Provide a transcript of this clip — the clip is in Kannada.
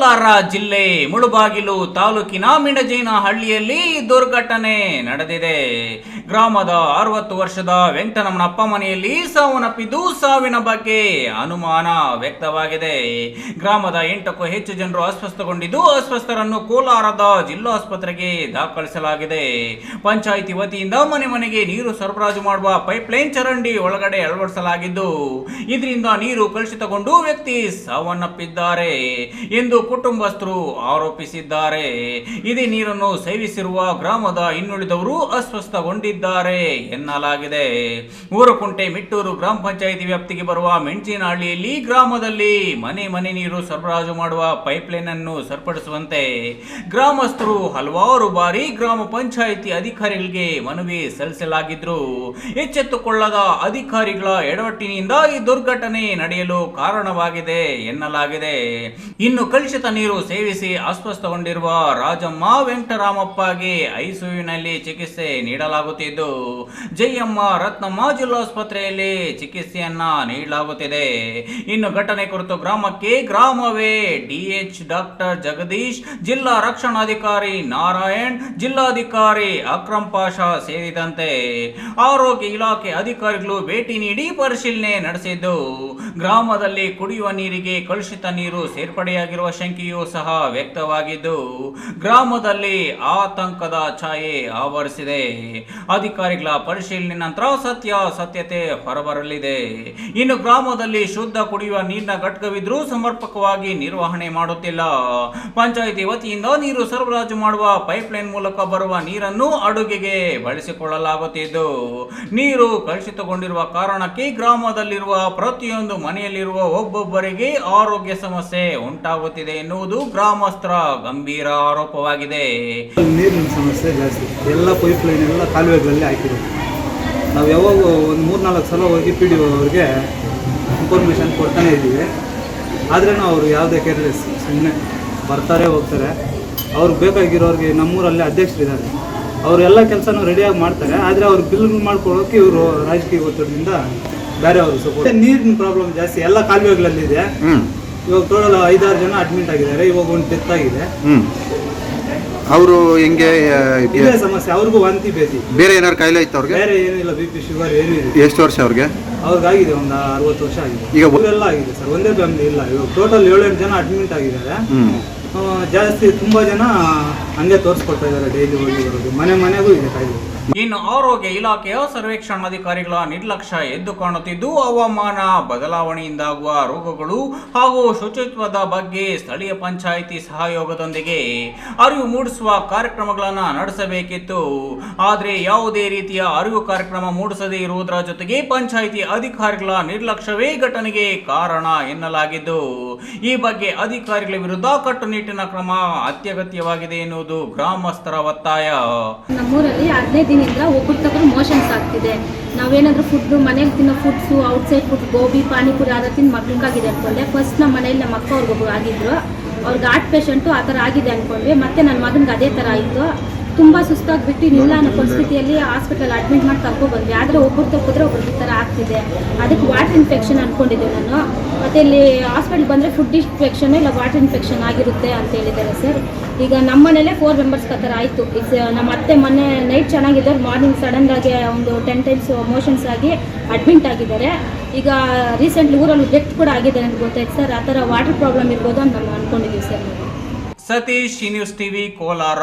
ಕೋಲಾರ ಜಿಲ್ಲೆ ಮುಳುಬಾಗಿಲು ತಾಲೂಕಿನ ಮಿಣಜೇನ ಹಳ್ಳಿಯಲ್ಲಿ ದುರ್ಘಟನೆ ನಡೆದಿದೆ. ಗ್ರಾಮದ ಅರವತ್ತು ವರ್ಷದ ವೆಂಕಟರಮಣಪ್ಪ ಮನೆಯಲ್ಲಿ ಸಾವನ್ನಪ್ಪಿದ್ದು ಸಾವಿನ ಬಗ್ಗೆ ಅನುಮಾನ ವ್ಯಕ್ತವಾಗಿದೆ. ಗ್ರಾಮದ ಎಂಟಕ್ಕೂ ಹೆಚ್ಚು ಜನರು ಅಸ್ವಸ್ಥಗೊಂಡಿದ್ದು ಅಸ್ವಸ್ಥರನ್ನು ಕೋಲಾರದ ಜಿಲ್ಲಾಸ್ಪತ್ರೆಗೆ ದಾಖಲಿಸಲಾಗಿದೆ. ಪಂಚಾಯಿತಿ ವತಿಯಿಂದ ಮನೆ ಮನೆಗೆ ನೀರು ಸರಬರಾಜು ಮಾಡುವ ಪೈಪ್ಲೈನ್ ಚರಂಡಿ ಒಳಗಡೆ ಅಳವಡಿಸಲಾಗಿದ್ದು, ಇದರಿಂದ ನೀರು ಕಲುಷಿತಗೊಂಡು ವ್ಯಕ್ತಿ ಸಾವನ್ನಪ್ಪಿದ್ದಾರೆ ಎಂದು ಕುಟುಂಬಸ್ಥರು ಆರೋಪಿಸಿದ್ದಾರೆ. ಇದೇ ನೀರನ್ನು ಸೇವಿಸಿರುವ ಗ್ರಾಮದ ಇನ್ನುಳಿದವರು ಅಸ್ವಸ್ಥಗೊಂಡಿದ್ದಾರೆ ಎನ್ನಲಾಗಿದೆ. ಊರುಕುಂಟೆ ಮಿಟ್ಟೂರು ಗ್ರಾಮ ಪಂಚಾಯಿತಿ ವ್ಯಾಪ್ತಿಗೆ ಬರುವ ಮೆಣಸಿನಹಳ್ಳಿಯಲ್ಲಿ ಗ್ರಾಮದಲ್ಲಿ ಮನೆ ಮನೆ ನೀರು ಸರಬರಾಜು ಮಾಡುವ ಪೈಪ್ಲೈನ್ ಅನ್ನು ಸರಿಪಡಿಸುವಂತೆ ಗ್ರಾಮಸ್ಥರು ಹಲವಾರು ಬಾರಿ ಗ್ರಾಮ ಪಂಚಾಯಿತಿ ಅಧಿಕಾರಿಗಳಿಗೆ ಮನವಿ ಸಲ್ಲಿಸಲಾಗಿದ್ರು ಎಚ್ಚೆತ್ತುಕೊಳ್ಳದ ಅಧಿಕಾರಿಗಳ ಎಡವಟ್ಟಿನಿಂದ ಈ ದುರ್ಘಟನೆ ನಡೆಯಲು ಕಾರಣವಾಗಿದೆ ಎನ್ನಲಾಗಿದೆ. ಇನ್ನು ಕಲುಷಿತ ನೀರು ಸೇವಿಸಿ ಅಸ್ವಸ್ಥಗೊಂಡಿರುವ ರಾಜಮ್ಮ ವೆಂಕಟರಾಮಪ್ಪಗೆ ಐಸಿಯುನಲ್ಲಿ ಚಿಕಿತ್ಸೆ ನೀಡಲಾಗುತ್ತಿದ್ದು, ಜಯಮ್ಮ ರತ್ನಮ್ಮ ಜಿಲ್ಲಾಸ್ಪತ್ರೆಯಲ್ಲಿ ಚಿಕಿತ್ಸೆಯನ್ನ ನೀಡಲಾಗುತ್ತಿದೆ. ಇನ್ನು ಘಟನೆ ಕುರಿತು ಗ್ರಾಮಕ್ಕೆ ಗ್ರಾಮವೇ ಡಿಎಚ್ ಡಾಕ್ಟರ್ ಜಗದೀಶ್, ಜಿಲ್ಲಾ ರಕ್ಷಣಾಧಿಕಾರಿ ನಾರಾಯಣ್, ಜಿಲ್ಲಾಧಿಕಾರಿ ಅಕ್ರಮ್ ಪಾಷಾ ಸೇರಿದಂತೆ ಆರೋಗ್ಯ ಇಲಾಖೆ ಅಧಿಕಾರಿಗಳು ಭೇಟಿ ನೀಡಿ ಪರಿಶೀಲನೆ ನಡೆಸಿದ್ದು, ಗ್ರಾಮದಲ್ಲಿ ಕುಡಿಯುವ ನೀರಿಗೆ ಕಲುಷಿತ ನೀರು ಸೇರ್ಪಡೆಯಾಗಿರುವ ಶಂಕೆಯೂ ಸಹ ವ್ಯಕ್ತವಾಗಿದ್ದು, ಗ್ರಾಮದಲ್ಲಿ ಆತಂಕದ ಛಾಯೆ ಆವರಿಸಿದೆ. ಅಧಿಕಾರಿಗಳ ಪರಿಶೀಲನೆ ನಂತರ ಸತ್ಯ ಸತ್ಯತೆ ಹೊರಬರಲಿದೆ. ಇನ್ನು ಗ್ರಾಮದಲ್ಲಿ ಶುದ್ಧ ಕುಡಿಯುವ ನೀರಿನ ಘಟಕವಿದ್ರೂ ಸಮರ್ಪಕವಾಗಿ ನಿರ್ವಹಣೆ ಮಾಡುತ್ತಿಲ್ಲ. ಪಂಚಾಯಿತಿ ವತಿಯಿಂದ ನೀರು ಸರಬರಾಜು ಮಾಡುವ ಪೈಪ್ಲೈನ್ ಮೂಲಕ ಬರುವ ನೀರನ್ನು ಅಡುಗೆಗೆ ಬಳಸಿಕೊಳ್ಳಲಾಗುತ್ತಿದ್ದು, ನೀರು ಕಲುಷಿತಗೊಂಡಿರುವ ಕಾರಣಕ್ಕೆ ಗ್ರಾಮದಲ್ಲಿರುವ ಪ್ರತಿಯೊಂದು ಮನೆಯಲ್ಲಿರುವ ಒಬ್ಬೊಬ್ಬರಿಗೆ ಆರೋಗ್ಯ ಸಮಸ್ಯೆ ಉಂಟಾಗುತ್ತಿದೆ ಎನ್ನುವುದು ಗ್ರಾಮಸ್ಥರ ಗಂಭೀರ ಆರೋಪವಾಗಿದೆ. ನೀರಿನ ಸಮಸ್ಯೆ ಜಾಸ್ತಿ. ಎಲ್ಲ ಪೈಪ್ ಲೈನ್ ಎಲ್ಲ ಕಾಲುವೆಗಳಲ್ಲಿ ಹಾಕಿರೋದು. ನಾವು ಯಾವಾಗ ಒಂದು ಮೂರು ನಾಲ್ಕು ಸಲ ಹೋಗಿ ಪಿ ಡಿ ಅವ್ರಿಗೆ ಇನ್ಫಾರ್ಮೇಷನ್ ಕೊಡ್ತಾನೆ ಇದ್ದೀವಿ. ಆದ್ರೂ ಅವರು ಯಾವುದೇ ಕೇರ್ಲೆಸ್ ಸುಮ್ಮನೆ ಬರ್ತಾರೆ ಹೋಗ್ತಾರೆ. ಅವ್ರಿಗೆ ಬೇಕಾಗಿರೋರಿಗೆ ನಮ್ಮೂರಲ್ಲಿ ಅಧ್ಯಕ್ಷರಿದ್ದಾರೆ. ಅವರು ಎಲ್ಲ ಕೆಲಸನೂ ರೆಡಿಯಾಗಿ ಮಾಡ್ತಾರೆ. ಆದರೆ ಅವ್ರು ಬಿಲ್ ಮಾಡ್ಕೊಳ್ಳೋಕೆ ಇವರು ರಾಜಕೀಯ ಒತ್ತಡದಿಂದ ಬೇರೆ ಅವರು ಸಪೋರ್ಟ್ ನೀರಿನ ಪ್ರಾಬ್ಲಮ್ ಜಾಸ್ತಿ ಎಲ್ಲ ಕಾಲುವೆಗಳಲ್ಲಿದೆ ಹ್ಮ್. ಇವಾಗ ಟೋಟಲ್ ಐದಾರು ಜನ ಅಡ್ಮಿಟ್ ಆಗಿದ್ದಾರೆ. ಇವಾಗ ಒಂದು ಡೆತ್ ಆಗಿದೆ. ಹ್ಮ್. ಅವರು ಹೆಂಗೆ ಇದೇ ಸಮಸ್ಯೆ. ಅವ್ರಿಗೂ ವಾಂತಿ ಬೇಸಿ ಬೇರೆ ಏನಾರು ಕಾಯಿಲೆ ಇತ್ತು ಅವ್ರಿಗೆ? ಬೇರೆ ಏನಿಲ್ಲ ಬಿ ಪಿ ಶುಗರ್ ಏನೂ ಇಲ್ಲ. ಎಷ್ಟು ವರ್ಷ ಅವ್ರಿಗೆ? ಅವ್ರಿಗಾಗಿದೆ ಒಂದು ಅರವತ್ತು ವರ್ಷ ಆಗಿದೆ. ಈಗ ಎಲ್ಲ ಊರೆಲ್ಲ ಆಗಿದೆ ಸರ್. ಒಂದೇ ಫ್ಯಾಮಿಲಿ ಇಲ್ಲ. ಇವಾಗ ಟೋಟಲ್ ಏಳೆಂಟು ಜನ ಅಡ್ಮಿಟ್ ಆಗಿದ್ದಾರೆ. ಹ್ಮ್. ಆ, ಜಾಸ್ತಿ ತುಂಬಾ ಜನ ಹಂಗೆ ತೋರಿಸ್ಕೊಳ್ತಾ ಇದ್ದಾರೆ ಡೈಲಿ ಹೋಗಿ ಬರೋದು. ಮನೆ ಮನೆಗೂ ಇದೆ ಕಾಯಿಲೆ ಇನ್ನು ಆರೋಗ್ಯ ಇಲಾಖೆಯ ಸರ್ವೇಕ್ಷಣಾಧಿಕಾರಿಗಳ ನಿರ್ಲಕ್ಷ್ಯ ಎದ್ದು ಕಾಣುತ್ತಿದ್ದು, ಹವಾಮಾನ ಬದಲಾವಣೆಯಿಂದಾಗುವ ರೋಗಗಳು ಹಾಗೂ ಶುಚಿತ್ವದ ಬಗ್ಗೆ ಸ್ಥಳೀಯ ಪಂಚಾಯಿತಿ ಸಹಯೋಗದೊಂದಿಗೆ ಅರಿವು ಮೂಡಿಸುವ ಕಾರ್ಯಕ್ರಮಗಳನ್ನು ನಡೆಸಬೇಕಿತ್ತು. ಆದರೆ ಯಾವುದೇ ರೀತಿಯ ಅರಿವು ಕಾರ್ಯಕ್ರಮ ಮೂಡಿಸದೇ ಇರುವುದರ ಜೊತೆಗೆ ಪಂಚಾಯಿತಿ ಅಧಿಕಾರಿಗಳ ನಿರ್ಲಕ್ಷ್ಯವೇ ಘಟನೆಗೆ ಕಾರಣ ಎನ್ನಲಾಗಿದ್ದು, ಈ ಬಗ್ಗೆ ಅಧಿಕಾರಿಗಳ ವಿರುದ್ಧ ಕಟ್ಟುನಿಟ್ಟಿನ ಕ್ರಮ ಅತ್ಯಗತ್ಯವಾಗಿದೆ ಎನ್ನುವುದು ಗ್ರಾಮಸ್ಥರ ಒತ್ತಾಯ. ನಮ್ಮೂರಲ್ಲಿ ಹದಿನೈದು ದಿನದಿಂದ ಒಬ್ಬರು ತಗೊಂಡು ಮೋಷನ್ಸ್ ಆಗ್ತಿದೆ. ನಾವೇನಾದ್ರೂ ಫುಡ್ ಮನೆಗೆ ತಿನ್ನೋ foods outside food gobi, panipuri ಆದ ತಿಂದು ಮಕ್ಳಿಗಾಗಿದೆ ಅನ್ಕೊಂಡೆ. ಫಸ್ಟ್ ನಮ್ಮ ಮನೇಲಿ ನಮ್ಮ ಅಕ್ಕ ಅವ್ರಿಗೊಬ್ರು ಆಗಿದ್ರು. ಅವ್ರಿಗೆ ಹಾರ್ಟ್ ಪೇಷಂಟು ಆ ಥರ ಆಗಿದೆ ಅನ್ಕೊಂಡ್ವಿ. ಮತ್ತೆ ನನ್ನ ಮಗನಿಗೆ ಅದೇ ಥರ ಆಯಿತು. ತುಂಬ ಸುಸ್ತಾಗಿಬಿಟ್ಟು ನಿಲ್ಲ ಅನ್ನೋ ಪರಿಸ್ಥಿತಿಯಲ್ಲಿ ಹಾಸ್ಪಿಟಲ್ ಅಡ್ಮಿಟ್ ಮಾಡಿ ಕರ್ಕೊಬಂದ್ವಿ ಬಂದ್ವಿ ಆದರೆ ಒಬ್ಬರು ತಪ್ಪಿದ್ರೆ ಒಬ್ರಿಗೆ ಈ ಥರ ಆಗ್ತಿದೆ. ಅದಕ್ಕೆ ವಾಟರ್ ಇನ್ಫೆಕ್ಷನ್ ಅಂದ್ಕೊಂಡಿದ್ದೆ ನಾನು. ಮತ್ತು ಇಲ್ಲಿ ಹಾಸ್ಪಿಟಲ್ ಬಂದರೆ ಫುಡ್ ಇನ್ಫೆಕ್ಷನ್ ಇಲ್ಲ ವಾಟರ್ ಇನ್ಫೆಕ್ಷನ್ ಆಗಿರುತ್ತೆ ಅಂತ ಹೇಳಿದ್ದಾರೆ ಸರ್ ಈಗ ನಮ್ಮ ಮನೇಲೆ ಫೋರ್ ಮೆಂಬರ್ಸ್ ಆ ಥರ ಆಯಿತು. ಈಗ ನಮ್ಮ ಅತ್ತೆ ಮೊನ್ನೆ ನೈಟ್ ಚೆನ್ನಾಗಿದ್ದಾರೆ. ಮಾರ್ನಿಂಗ್ ಸಡನ್ನಾಗಿ ಒಂದು ಟೆನ್ ಟೈಮ್ಸ್ ಮೋಷನ್ಸ್ ಆಗಿ ಅಡ್ಮಿಟ್ ಆಗಿದ್ದಾರೆ. ಈಗ ರೀಸೆಂಟ್ಲಿ ಊರಲ್ಲಿ ಡೆತ್ ಕೂಡ ಆಗಿದೆ ಅಂತ ಗೊತ್ತಾಯ್ತು ಸರ್ ಆ ಥರ ವಾಟರ್ ಪ್ರಾಬ್ಲಮ್ ಇರ್ಬೋದು ಅಂತ ನಾನು ಅಂದ್ಕೊಂಡಿದ್ದೀವಿ sir Satish news TV Kolar.